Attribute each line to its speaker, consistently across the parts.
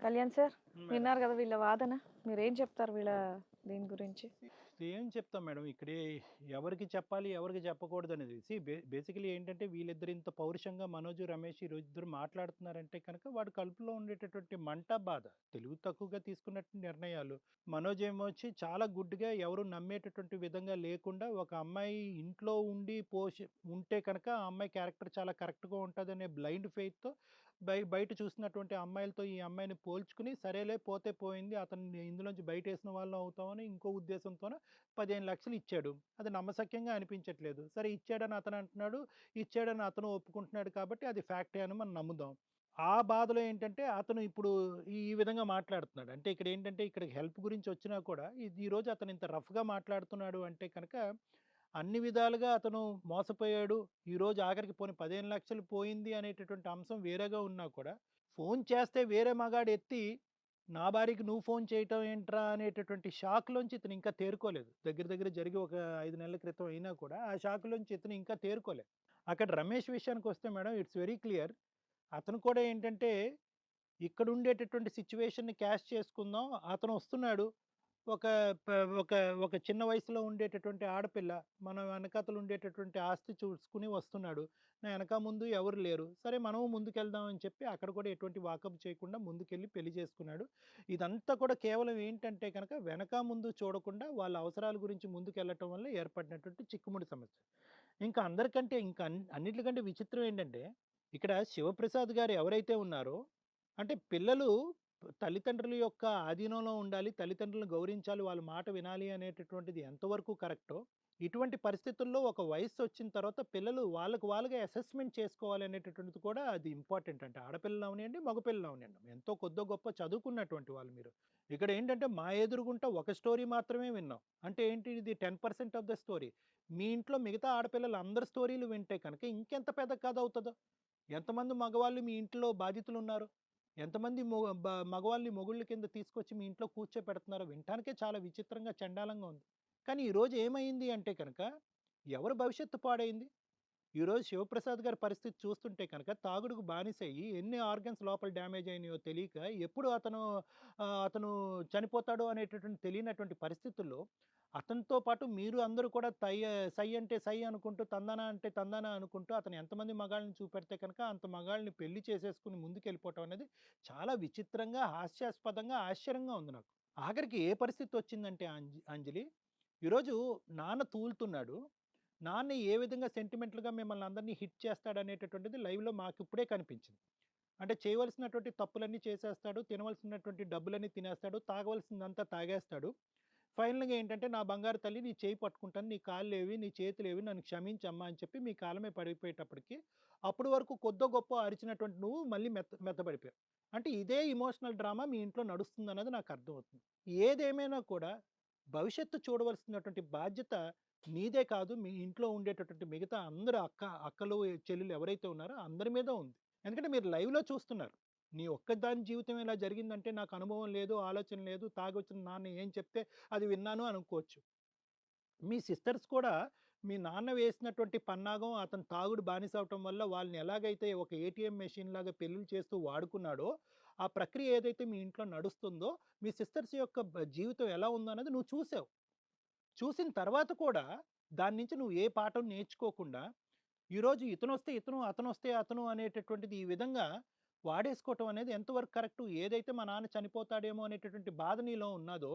Speaker 1: Kalyan sir విన్నారు కదా వీళ్ళ వాదన? మీరేం చెప్తారు వీళ్ళ దీని గురించి?
Speaker 2: ఏం చెప్తాం మేడం ఇక్కడే ఎవరికి చెప్పాలి ఎవరికి చెప్పకూడదు అనేది. సి బేసికలీ ఏంటంటే వీళ్ళిద్దరు ఇంత పౌరుషంగా మనోజ్ రమేష్ ఈ రోజు ఇద్దరు మాట్లాడుతున్నారంటే కనుక వాడు కలుపులో ఉండేటటువంటి మంట బాధ. తెలుగు తక్కువగా తీసుకున్నట్టు నిర్ణయాలు. మనోజ్ ఏమో వచ్చి చాలా గుడ్డిగా ఎవరు నమ్మేటటువంటి విధంగా లేకుండా ఒక అమ్మాయి ఇంట్లో ఉండి పోషి ఉంటే కనుక ఆ అమ్మాయి క్యారెక్టర్ చాలా కరెక్ట్గా ఉంటుంది అనే బ్లైండ్ ఫెయిత్తో బయ బయట చూసినటువంటి అమ్మాయిలతో ఈ అమ్మాయిని పోల్చుకుని సరేలే పోతే పోయింది అతన్ని ఇందులోంచి బయట వేసిన వాళ్ళం అవుతామని ఇంకో ఉద్దేశంతోనే పదిహేను లక్షలు ఇచ్చాడు. అది నమ్మశక్యంగా అనిపించట్లేదు. సరే ఇచ్చాడని అతను అంటున్నాడు ఇచ్చాడని అతను ఒప్పుకుంటున్నాడు కాబట్టి అది ఫ్యాక్టే అని మనం నమ్ముదాం. ఆ బాధలో ఏంటంటే అతను ఇప్పుడు ఈ విధంగా మాట్లాడుతున్నాడు. అంటే ఇక్కడ ఏంటంటే ఇక్కడ హెల్ప్ గురించి వచ్చినా కూడా ఈరోజు అతను ఇంత రఫ్గా మాట్లాడుతున్నాడు అంటే కనుక అన్ని విధాలుగా అతను మోసపోయాడు. ఈరోజు ఆఖరికి పోని పదిహేను లక్షలు పోయింది అనేటటువంటి అంశం వేరేగా ఉన్నా కూడా ఫోన్ చేస్తే వేరే మగాడు ఎత్తి నా భార్యకి నువ్వు ఫోన్ చేయటం ఏంట్రా? అనేటటువంటి షాక్లోంచి ఇతను ఇంకా తేరుకోలేదు. దగ్గర దగ్గర జరిగి ఒక ఐదు నెలల క్రితం అయినా కూడా ఆ షాక్లోంచి ఇతను ఇంకా తేరుకోలేదు. అక్కడ రమేష్ విషయానికి వస్తే మేడం ఇట్స్ వెరీ క్లియర్. అతను కూడా ఏంటంటే ఇక్కడ ఉండేటటువంటి సిచ్యువేషన్ని క్యాష్ చేసుకుందాం అతను వస్తున్నాడు. ఒక ఒక ఒక చిన్న వయసులో ఉండేటటువంటి ఆడపిల్ల మన వెనకాతలు ఉండేటటువంటి ఆస్తి చూసుకుని వస్తున్నాడు. నా వెనక ముందు ఎవరు లేరు. సరే మనము ముందుకెళ్దాం అని చెప్పి అక్కడ కూడా ఎటువంటి వాకప్ చేయకుండా ముందుకెళ్ళి పెళ్ళి చేసుకున్నాడు. ఇదంతా కూడా కేవలం ఏంటంటే కనుక వెనక ముందు చూడకుండా వాళ్ళ అవసరాల గురించి ముందుకెళ్ళటం వల్ల ఏర్పడినటువంటి చిక్కుముడి సమస్య. ఇంకా అందరికంటే ఇంకా అన్నిటికంటే విచిత్రం ఏంటంటే ఇక్కడ శివప్రసాద్ గారు ఎవరైతే ఉన్నారో అంటే పిల్లలు తల్లిదండ్రుల యొక్క ఆధీనంలో ఉండాలి తల్లిదండ్రులను గౌరవించాలి వాళ్ళ మాట వినాలి అనేటటువంటిది ఎంతవరకు కరెక్టో ఇటువంటి పరిస్థితుల్లో ఒక వయసు వచ్చిన తర్వాత పిల్లలు వాళ్ళకు వాళ్ళగా అసెస్మెంట్ చేసుకోవాలి అనేటటువంటిది కూడా అది ఇంపార్టెంట్ అంటే ఆడపిల్లలు అవనివ్వండి మగపిల్లలు అవనివ్వండి ఎంతో కొద్దో గొప్ప చదువుకున్నటువంటి వాళ్ళు మీరు. ఇక్కడ ఏంటంటే మా ఎదురుగుంట ఒక స్టోరీ మాత్రమే విన్నాం. అంటే ఏంటి ఇది ten percent of the story. మీ ఇంట్లో మిగతా ఆడపిల్లలు అందరి స్టోరీలు వింటే కనుక ఇంకెంత పెద్ద కథ అవుతుందో? ఎంతమంది మగవాళ్ళు మీ ఇంట్లో బాధితులు ఉన్నారు ఎంతమంది మగవాళ్ళని మొగుళ్ళ కింద తీసుకొచ్చి మీ ఇంట్లో కూర్చోపెడుతున్నారో వినటానికే చాలా విచిత్రంగా చండాలంగా ఉంది. కానీ ఈరోజు ఏమైంది అంటే కనుక ఎవరు భవిష్యత్తు పాడైంది? ఈరోజు శివప్రసాద్ గారి పరిస్థితి చూస్తుంటే కనుక తాగుడుకు బానిసయ్యి ఎన్ని ఆర్గన్స్ లోపల డ్యామేజ్ అయినాయో తెలియక ఎప్పుడు అతను అతను చనిపోతాడో అనేటటువంటి తెలియనటువంటి పరిస్థితుల్లో అతనితో పాటు మీరు అందరూ కూడా తై సై అంటే సై అనుకుంటూ తందన అంటే తందన అనుకుంటూ అతను ఎంతమంది మగాళ్ళని చూపెడితే కనుక అంత మగాళ్ళని పెళ్ళి చేసేసుకుని ముందుకు వెళ్ళిపోవటం అనేది చాలా విచిత్రంగా హాస్యాస్పదంగా ఆశ్చర్యంగా ఉంది నాకు. ఆఖరికి ఏ పరిస్థితి వచ్చిందంటే అంజ అంజలి ఈరోజు నాన్న తూలుతున్నాడు. నాన్న ఏ విధంగా సెంటిమెంట్లుగా మిమ్మల్ని అందరినీ హిట్ చేస్తాడు అనేటటువంటిది లైవ్లో మాకు ఇప్పుడే కనిపించింది. అంటే చేయవలసినటువంటి తప్పులన్నీ చేసేస్తాడు తినవలసినటువంటి డబ్బులన్నీ తినేస్తాడు తాగవలసిందంతా తాగేస్తాడు. ఫైనల్గా ఏంటంటే నా బంగారు తల్లి నీ చేయి పట్టుకుంటాను నీ కాళ్ళు ఏవి నీ చేతులు ఏవి నన్ను క్షమించమ్మా అని చెప్పి మీ కాలమే పడిపోయేటప్పటికి అప్పటి వరకు కొద్దో గొప్ప అరిచినటువంటి నువ్వు మళ్ళీ మెత్త మెత్తబడిపోయావు. అంటే ఇదే ఇమోషనల్ డ్రామా మీ ఇంట్లో నడుస్తుంది అన్నది నాకు అర్థమవుతుంది. ఏదేమైనా కూడా భవిష్యత్తు చూడవలసినటువంటి బాధ్యత నీదే కాదు మీ ఇంట్లో ఉండేటటువంటి మిగతా అందరు అక్క అక్కలు చెల్లెలు ఎవరైతే ఉన్నారో అందరి మీద ఉంది. ఎందుకంటే మీరు లైవ్లో చూస్తున్నారు. నీ ఒక్కదాని జీవితం ఇలా జరిగిందంటే నాకు అనుభవం లేదు ఆలోచన లేదు తాగొచ్చిన నాన్న ఏం చెప్తే అది విన్నాను అనుకోవచ్చు. మీ సిస్టర్స్ కూడా మీ నాన్న వేసినటువంటి పన్నాగం అతను తాగుడు బానిస అవటం వల్ల వాళ్ళని ఎలాగైతే ఒక ఏటీఎం మెషిన్ లాగా పెళ్ళిళ్ళు చేస్తూ వాడుకున్నాడో ఆ ప్రక్రియ ఏదైతే మీ ఇంట్లో నడుస్తుందో మీ సిస్టర్స్ యొక్క జీవితం ఎలా ఉందో అనేది నువ్వు చూసావు. చూసిన తర్వాత కూడా దాని నుంచి నువ్వు ఏ పాఠం నేర్చుకోకుండా ఈరోజు ఇతను వస్తే ఇతను అతను వస్తే అతను అనేటటువంటిది ఈ విధంగా వాడేసుకోవటం అనేది ఎంతవరకు కరెక్ట్? ఏదైతే మా నాన్న చనిపోతాడేమో అనేటటువంటి బాధ నీలో ఉన్నదో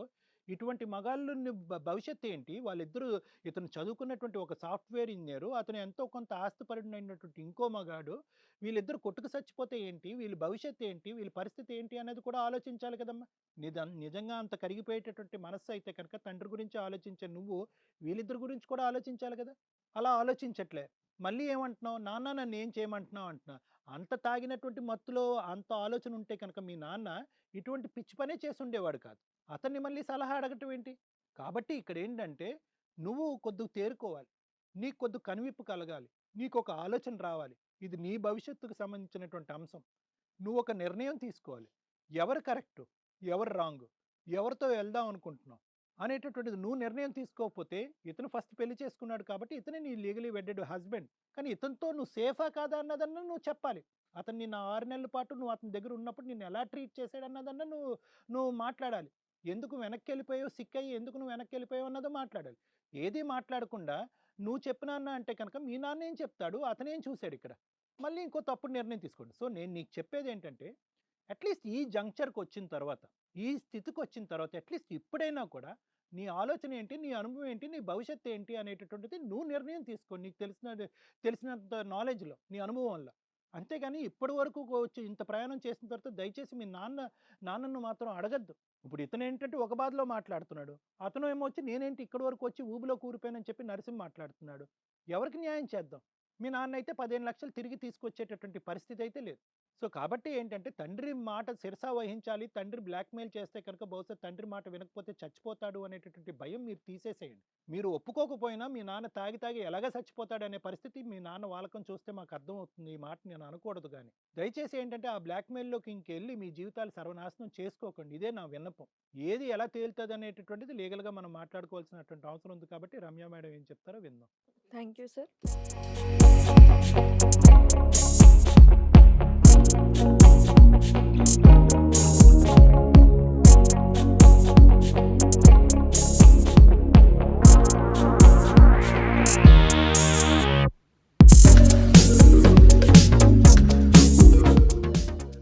Speaker 2: ఇటువంటి మగాళ్ళు భవిష్యత్తు ఏంటి? వాళ్ళిద్దరూ ఇతను చదువుకున్నటువంటి ఒక సాఫ్ట్వేర్ ఇంజనీరు అతను ఎంతో కొంత ఆస్తిపరుడైనటువంటి ఇంకో మగాడు వీళ్ళిద్దరు కొట్టుకు చచ్చిపోతే ఏంటి? వీళ్ళ భవిష్యత్ ఏంటి? వీళ్ళ పరిస్థితి ఏంటి? అనేది కూడా ఆలోచించాలి కదమ్మా. నిజ నిజంగా అంత కరిగిపోయేటటువంటి మనస్సు అయితే కనుక తండ్రి గురించి ఆలోచించే నువ్వు వీళ్ళిద్దరి గురించి కూడా ఆలోచించాలి కదా? అలా ఆలోచించట్లే. మళ్ళీ ఏమంటున్నావు? నాన్న నన్ను ఏం చేయమంటున్నావు? అంటున్నా. అంత తాగినటువంటి మత్తులో అంత ఆలోచన ఉంటే కనుక మీ నాన్న ఇటువంటి పిచ్చి పనే చేసి ఉండేవాడు కాదు. అతన్ని మళ్ళీ సలహా అడగటం ఏంటి? కాబట్టి ఇక్కడ ఏంటంటే నువ్వు కొద్దిగా తేరుకోవాలి. నీకు కొద్ది కనువిప్పు కలగాలి. నీకు ఒక ఆలోచన రావాలి. ఇది నీ భవిష్యత్తుకు సంబంధించినటువంటి అంశం. నువ్వు ఒక నిర్ణయం తీసుకోవాలి. ఎవరు కరెక్టు? ఎవరు రాంగ్? ఎవరితో వెళ్దాం అనుకుంటున్నావు? అనేటటువంటిది నువ్వు నిర్ణయం తీసుకోకపోతే ఇతను ఫస్ట్ పెళ్ళి చేసుకున్నాడు కాబట్టి ఇతనే నీ లీగలీ వెడ్డెడ్ హస్బెండ్ కానీ ఇతనితో నువ్వు సేఫా కాదా అన్నదన్న నువ్వు చెప్పాలి. అతను నిన్న ఆరు నెలల పాటు నువ్వు అతని దగ్గర ఉన్నప్పుడు నిన్ను ఎలా ట్రీట్ చేశాడు అన్నదన్న నువ్వు నువ్వు మాట్లాడాలి. ఎందుకు వెనక్కి వెళ్ళిపోయావు? సిక్ అయ్యి ఎందుకు నువ్వు వెనక్కి వెళ్ళిపోయావు అన్నదో మాట్లాడాలి. ఏది మాట్లాడకుండా నువ్వు చెప్పినా అన్న అంటే కనుక మీ నాన్న ఏం చెప్తాడు? అతనేం చూశాడు ఇక్కడ? మళ్ళీ ఇంకో తప్పుడు నిర్ణయం తీసుకోండి. సో నేను నీకు చెప్పేది ఏంటంటే అట్లీస్ట్ ఈ జంక్చర్కి వచ్చిన తర్వాత ఈ స్థితికి వచ్చిన తర్వాత అట్లీస్ట్ ఇప్పుడైనా కూడా నీ ఆలోచన ఏంటి నీ అనుభవం ఏంటి నీ భవిష్యత్తు ఏంటి అనేటటువంటిది నువ్వు నిర్ణయం తీసుకో. నీకు తెలిసిన తెలిసినంత నాలెడ్జ్లో నీ అనుభవంలో. అంతేగాని ఇప్పటి వరకు వచ్చి ఇంత ప్రయాణం చేసిన తర్వాత దయచేసి మీ నాన్న నాన్నను మాత్రం అడగద్దు. ఇప్పుడు ఇతను ఏంటంటే ఒక బాధలో మాట్లాడుతున్నాడు. అతను ఏమో వచ్చి నేనేంటి ఇక్కడి వరకు వచ్చి ఊబిలో కూరిపోయానని చెప్పి నరసింహ మాట్లాడుతున్నాడు. ఎవరికి న్యాయం చేద్దాం? మీ నాన్న అయితే పదిహేను లక్షలు తిరిగి తీసుకొచ్చేటటువంటి పరిస్థితి అయితే లేదు. సో కాబట్టి ఏంటంటే తండ్రి మాట శిరసా వహించాలి తండ్రి బ్లాక్మెయిల్ చేస్తే కనుక బహుశా తండ్రి మాట వినకపోతే చచ్చిపోతాడు అనేటటువంటి భయం మీరు తీసేసేయండి. మీరు ఒప్పుకోకపోయినా మీ నాన్న తాగి తాగి ఎలాగ చచ్చిపోతాడు అనే పరిస్థితి మీ నాన్న వాళ్ళకం చూస్తే మాకు అర్థమవుతుంది. ఈ మాట నేను అనకూడదు కానీ దయచేసి ఏంటంటే ఆ బ్లాక్మెయిల్లోకి ఇంకెళ్ళి మీ జీవితాలు సర్వనాశనం చేసుకోకండి. ఇదే నా విన్నపం. ఏది ఎలా తేలుతుంది అనేటటువంటిది లీగల్గా మనం మాట్లాడుకోవాల్సినటువంటి అవసరం ఉంది కాబట్టి రమ్య మేడం ఏం చెప్తారో విందాం.
Speaker 1: Thank you sir. Thank you.